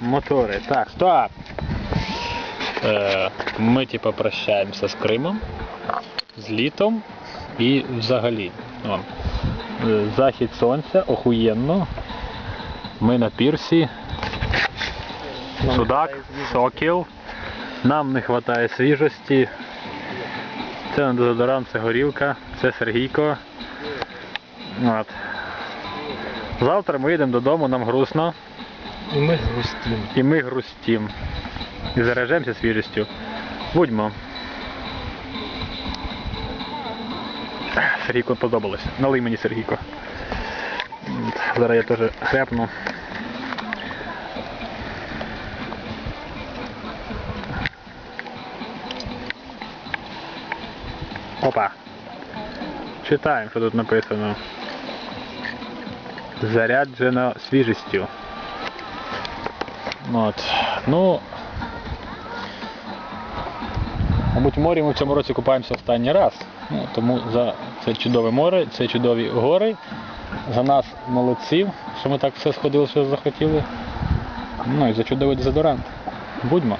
мотори. Так, стоп! Е, ми типу прощаємося з Кримом, з літом і взагалі. Вон. Е, Захід сонця, охуєнно. Ми на пірсі. Судак, сокіл. Нам не вистачає свіжості. Це не дезодорант, це горілка, це Сергійко. От. Завтра ми йдемо додому, нам грустно. І ми грустимо. І ми грустім. І заражаємося свіжістю. Будьмо. Сергійко подобалось. Налий мені Сергійко. Зараз я теж хряпну. Опа. Читаємо, що тут написано. Заряджено свіжістю. От. Ну. Мабуть, в морі ми в цьому році купаємося останній раз. Ну, тому за це чудове море, це чудові гори. За нас молодців, що ми так все сходили, що захотіли. Ну і за чудовий дезодорант. Будьмо.